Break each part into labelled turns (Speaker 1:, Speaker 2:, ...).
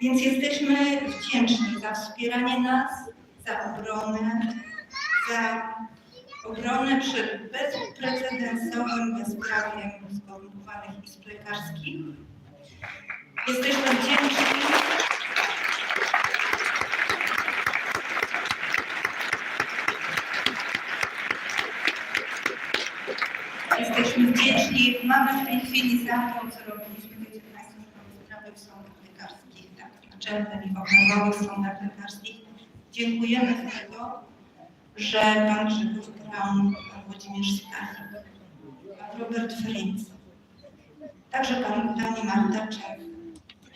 Speaker 1: Więc jesteśmy wdzięczni za wspieranie nas, za obronę, za obronę przed bezprecedensowym bezprawiem skorumpowanych izb lekarskich. Jesteśmy wdzięczni Jesteśmy wdzięczni. Mamy w tej chwili za to, co robiliśmy. Wiecie Państwo, sprawy w sądach w naczelnym i w okręgowych lekarskich. Dziękujemy za to, że Pan Grzegorz Braun, Pan Włodzimierz Stachik, Pan Robert Fritz, także Pan, Pani Marta Czech,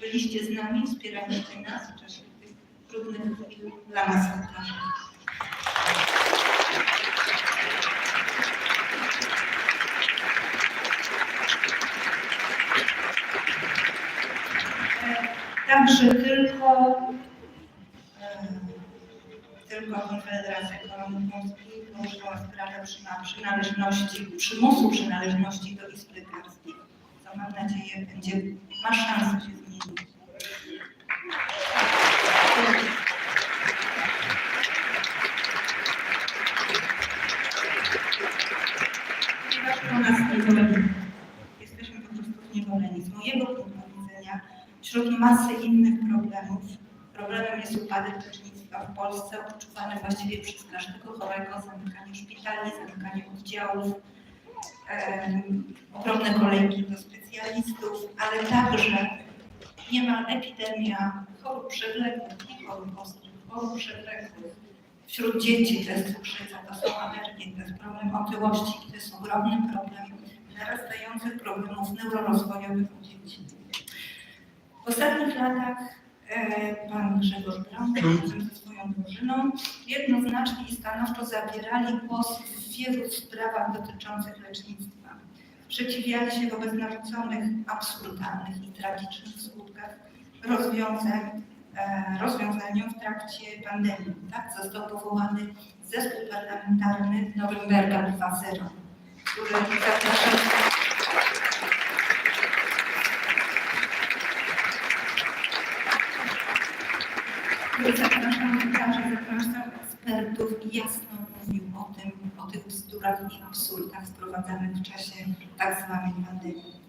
Speaker 1: byliście z nami, wspieraliście nas w czasie tych trudnych chwil dla nas lekarzy. Także tylko, tylko Konfederacja Korony Polskiej poruszyła sprawę przyna- przynależności, przymusu przynależności do Izb Lekarskich, co mam nadzieję będzie, ma szansę się zmienić. Ponieważ to Wśród masy innych problemów, problemem jest upadek lecznictwa w Polsce, odczuwany właściwie przez każdego chorego, zamykanie szpitali, zamykanie oddziałów, em, ogromne kolejki do specjalistów, ale także niemal epidemia chorób przewlekłych i chorób ostrych, chorób przewlekłych. Wśród dzieci to jest cukrzyca, to są alergie, to jest problem otyłości, to jest ogromny problem narastających problemów neurorozwojowych u dzieci. W ostatnich latach e, pan Grzegorz Braun razem ze swoją drużyną jednoznacznie i stanowczo zabierali głos w wielu sprawach dotyczących lecznictwa. Sprzeciwiali się wobec narzuconych absurdalnych i tragicznych skutkach rozwiązań, e, rozwiązaniom w trakcie pandemii. Tak został powołany zespół parlamentarny Norymberga 2.0, który zapraszał zapraszam lekarzy, zapraszam ekspertów i jasno mówił o tym, o tych bzdurach i absurdach wprowadzanych w czasie tak zwanej pandemii.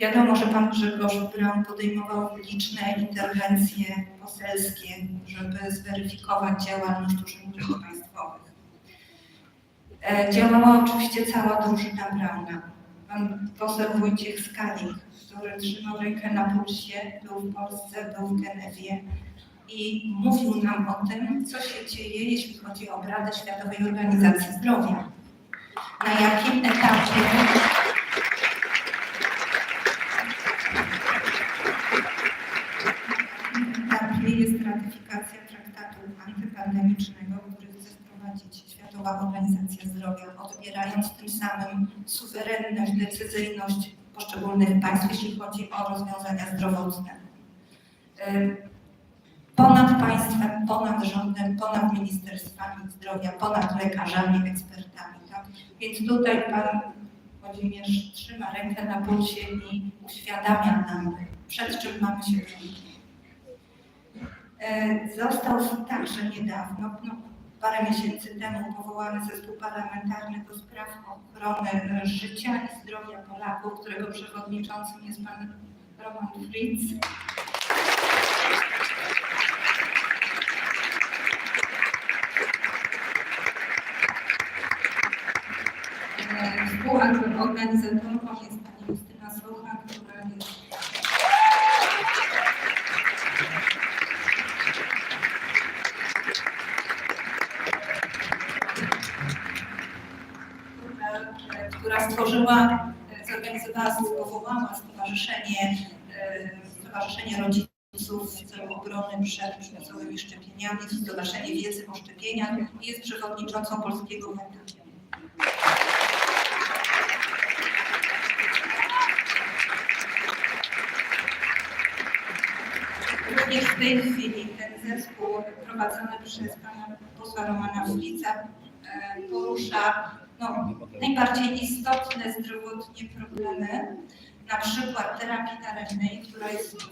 Speaker 1: Wiadomo, że pan Grzegorz Braun podejmował liczne interwencje poselskie, żeby zweryfikować działalność urzędników państwowych. E, Działała oczywiście cała drużyna Brauna. Pan poseł Wojciech Skalik, który trzymał rękę na pulsie, był w Polsce, był w Genewie, i mówił nam o tym, co się dzieje, jeśli chodzi o obrady Światowej Organizacji Zdrowia. Na jakim etapie jest ratyfikacja traktatu antypandemicznego, który chce wprowadzić Światowa Organizacja Zdrowia, odbierając tym samym suwerenność, decyzyjność poszczególnych państw, jeśli chodzi o rozwiązania zdrowotne. Ponad państwem, ponad rządem, ponad ministerstwami zdrowia, ponad lekarzami, ekspertami. Tak? Więc tutaj pan Włodzimierz trzyma rękę na pulsie i uświadamia nam, przed czym mamy się bronić. E, Został także niedawno, no, parę miesięcy temu, powołany zespół parlamentarny do spraw ochrony życia i zdrowia Polaków, którego przewodniczącym jest pan Roman Fritz. E, Współorganizatorką jest pani Justyna która jest która, stworzyła, e, zorganizowała, powołała stowarzyszenie, e, Stowarzyszenie Rodziców w celu obrony przed przymusowymi szczepieniami, Stowarzyszenie Wiedzy o Szczepieniach i jest przewodniczącą Polskiego Wędrownia. Również w tej chwili ten zespół prowadzony przez pana posła Romana Flica e, porusza no, najbardziej istotne zdrowotnie problemy, na przykład terapii daremnej, która jest